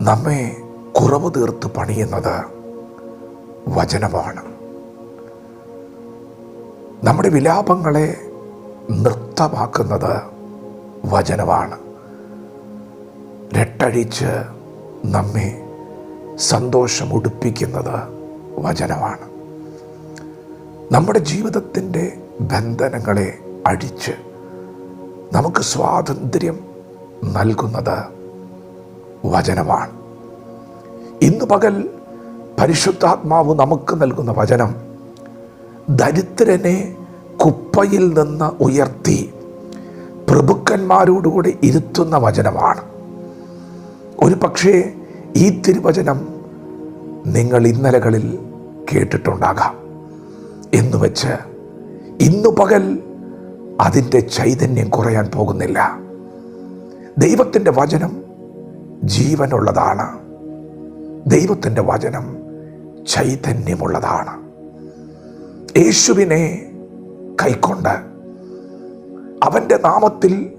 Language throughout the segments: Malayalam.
നമ്മെ കുറവ് തീർത്ത് പണിയുന്നത് വചനമാണ്. നമ്മുടെ വിലാപങ്ങളെ നൃത്തമാക്കുന്നത് വചനമാണ്. രട്ടഴിച്ച് നമ്മെ സന്തോഷം ഉടുപ്പിക്കുന്നത് വചനമാണ്. നമ്മുടെ ജീവിതത്തിന്റെ ബന്ധനങ്ങളെ അഴിച്ച് നമുക്ക് സ്വാതന്ത്ര്യം നൽകുന്നത് വചനമാണ്. ഇന്ന് പകൽ പരിശുദ്ധാത്മാവ് നമുക്ക് നൽകുന്ന വചനം ദരിദ്രനെ കുപ്പയിൽ നിന്ന് ഉയർത്തി പ്രഭുക്കന്മാരോടുകൂടി ഇരുത്തുന്ന വചനമാണ്. ഒരു പക്ഷേ ഈ തിരുവചനം നിങ്ങൾ ഇന്നലകളിൽ കേട്ടിട്ടുണ്ടാകാം. എന്ന് വെച്ച് ഇന്നു പകൽ അതിന്റെ ചൈതന്യം കുറയാൻ പോകുന്നില്ല. ദൈവത്തിന്റെ വചനം ജീവനുള്ളതാണ്. ദൈവത്തിന്റെ വചനം ചൈതന്യമുള്ളതാണ്. യേശുവിനെ കൈക്കൊണ്ട് അവന്റെ നാമത്തിൽ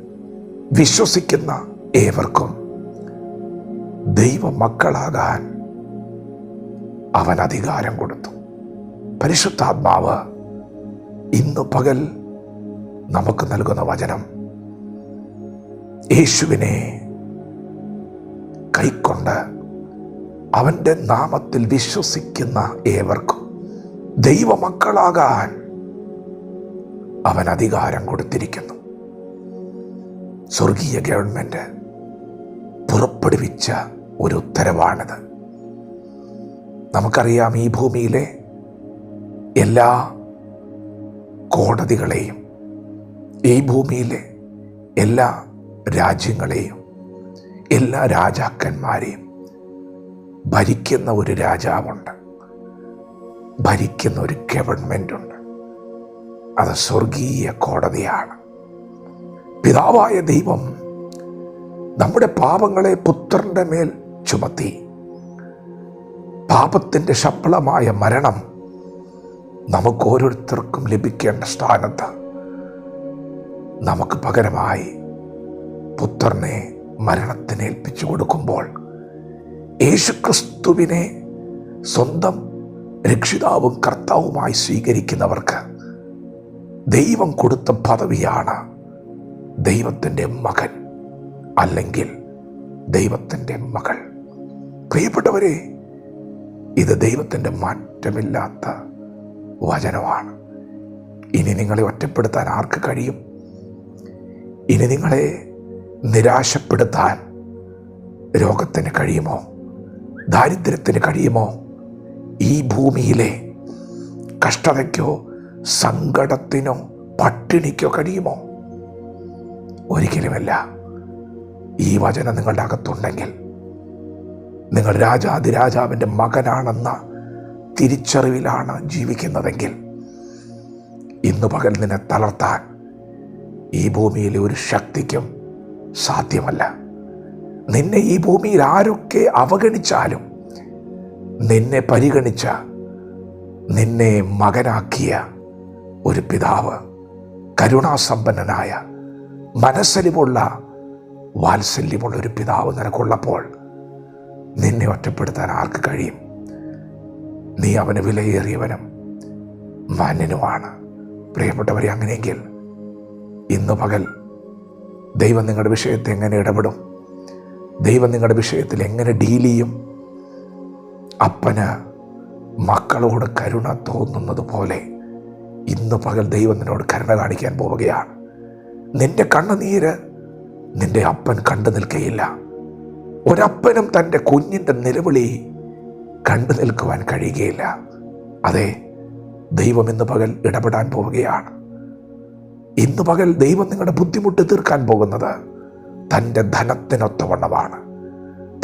വിശ്വസിക്കുന്ന ഏവർക്കും ദൈവ മക്കളാകാൻ അവൻ അധികാരം കൊടുത്തു. പരിശുദ്ധാത്മാവ് ഇന്ന് പകൽ നമുക്ക് നൽകുന്ന വചനം യേശുവിനെ കൈക്കൊണ്ട് അവന്റെ നാമത്തിൽ വിശ്വസിക്കുന്ന ഏവർക്കും ദൈവമക്കളാകാൻ അവൻ അധികാരം കൊടുത്തിരിക്കുന്നു. സ്വർഗീയ ഗവൺമെന്റ് പുറപ്പെടുവിച്ച ഒരു ഉത്തരവാണിത്. നമുക്കറിയാം ഈ ഭൂമിയിലെ എല്ലാ കോടതികളെയും ഈ ഭൂമിയിലെ എല്ലാ രാജ്യങ്ങളെയും എല്ലാ രാജാക്കന്മാരെയും ഭരിക്കുന്ന ഒരു രാജാവുണ്ട്. ഭരിക്കുന്ന ഒരു ഗവൺമെന്റ് ഉണ്ട് അത് സ്വർഗീയ കോടതിയാണ്. പിതാവായ ദൈവം നമ്മുടെ പാപങ്ങളെ പുത്രന്റെ മേൽ ചുമത്തി. പാപത്തിന്റെ ശമ്പളമായ മരണം നമുക്ക് ഓരോരുത്തർക്കും ലഭിക്കേണ്ട സ്ഥാനത്ത് നമുക്ക് പകരമായി പുത്രനെ മരണത്തിന് ഏൽപ്പിച്ചു കൊടുക്കുമ്പോൾ യേശുക്രിസ്തുവിനെ സ്വന്തം രക്ഷിതാവും കർത്താവുമായി സ്വീകരിക്കുന്നവർക്ക് ദൈവം കൊടുത്ത പദവിയാണ് ദൈവത്തിന്റെ മകൻ അല്ലെങ്കിൽ ദൈവത്തിന്റെ മകൾ. പ്രിയപ്പെട്ടവരെ ഇത് ദൈവത്തിന്റെ മാറ്റമില്ലാത്ത വചനമാണ്. ഇനി നിങ്ങളെ ഒറ്റപ്പെടുത്താൻ ആർക്ക് കഴിയും? ഇനി നിങ്ങളെ നിരാശപ്പെടുത്താൻ രോഗത്തിന് കഴിയുമോ? ദാരിദ്ര്യത്തിന് കഴിയുമോ? ഈ ഭൂമിയിലെ കഷ്ടതയ്ക്കോ സങ്കടത്തിനോ പട്ടിണിക്കോ കഴിയുമോ? ഒരിക്കലുമല്ല. ഈ വചനം നിങ്ങളുടെ അകത്തുണ്ടെങ്കിൽ നിങ്ങൾ രാജാതിരാജാവിന്റെ മകനാണെന്ന തിരിച്ചറിവിലാണ് ജീവിക്കുന്നതെങ്കിൽ ഇന്ന് പകൽ നിന്നെ തളർത്താൻ ഈ ഭൂമിയിലെ ഒരു ശക്തിക്കും സാധ്യമല്ല. നിന്നെ ഈ ഭൂമിയിൽ ആരൊക്കെ അവഗണിച്ചാലും നിന്നെ പരിഗണിച്ച നിന്നെ മകനാക്കിയ ഒരു പിതാവ് കരുണാസമ്പന്നനായ മനസ്സലിവുള്ള വാത്സല്യമുള്ള ഒരു പിതാവ് നിനക്കുള്ളപ്പോൾ നിന്നെ ഒറ്റപ്പെടുത്താൻ ആർക്ക് കഴിയും? നീ അവന് വിലയേറിയവനും മാന്യനുമാണ്. പ്രിയപ്പെട്ടവരെ അങ്ങനെയെങ്കിൽ ഇന്ന് പകൽ ദൈവം നിങ്ങളുടെ വിഷയത്തെ എങ്ങനെ ഇടപെടും? ദൈവം നിങ്ങളുടെ വിഷയത്തിൽ എങ്ങനെ ഡീൽ ചെയ്യും? അപ്പന് മക്കളോട് കരുണ തോന്നുന്നത് പോലെ ഇന്ന് പകൽ ദൈവം നിന്നോട് കരുണ കാണിക്കാൻ പോവുകയാണ്. നിന്റെ കണ്ണുനീര് നിന്റെ അപ്പൻ കണ്ടു നിൽക്കുകയില്ല ഒരപ്പനും തന്റെ കുഞ്ഞിന്റെ നിലവിളി കണ്ടു നിൽക്കുവാൻ കഴിയുകയില്ല. അതെ ദൈവം ഇന്ന് പകൽ ഇടപെടാൻ പോവുകയാണ്. ഇന്ന് പകൽ ദൈവം നിങ്ങളുടെ ബുദ്ധിമുട്ട് തീർക്കാൻ പോകുന്നത് തന്റെ ധനത്തിനൊത്തവണ്ണമാണ്.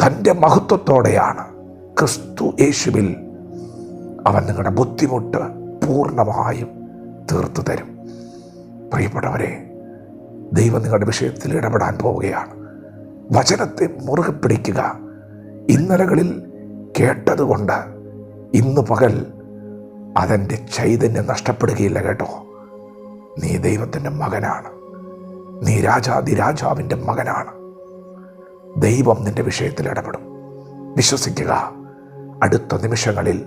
തന്റെ മഹത്വത്തോടെയാണ്. ക്രിസ്തു യേശുവിൽ അവൻ നിങ്ങളുടെ ബുദ്ധിമുട്ട് പൂർണമായും തീർത്തു തരും. പ്രിയപ്പെട്ടവരെ ദൈവം നിങ്ങളുടെ വിഷയത്തിൽ ഇടപെടാൻ പോവുകയാണ്. വചനത്തെ മുറുകെ പിടിക്കുക. ഇന്നലകളിൽ കേട്ടതുകൊണ്ട് ഇന്ന് പകൽ അതെന്റെ ചൈതന്യം നഷ്ടപ്പെടുകയില്ല കേട്ടോ. നീ ദൈവത്തിന്റെ മകനാണ്. നീ രാജാതിരാജാവിന്റെ മകനാണ്. ദൈവം നിന്റെ വിഷയത്തിൽ ഇടപെടും. വിശ്വസിക്കുക. അടുത്ത നിമിഷങ്ങളിൽ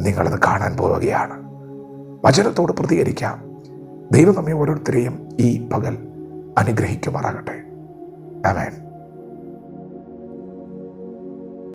നിങ്ങളത് കാണാൻ പോവുകയാണ്. വചനത്തോട് പ്രതികരിക്കാം. ദൈവം നമ്മെ ഓരോരുത്തരെയും ഈ പകൽ അനുഗ്രഹിക്കുമാറാകട്ടെ. ആമേൻ.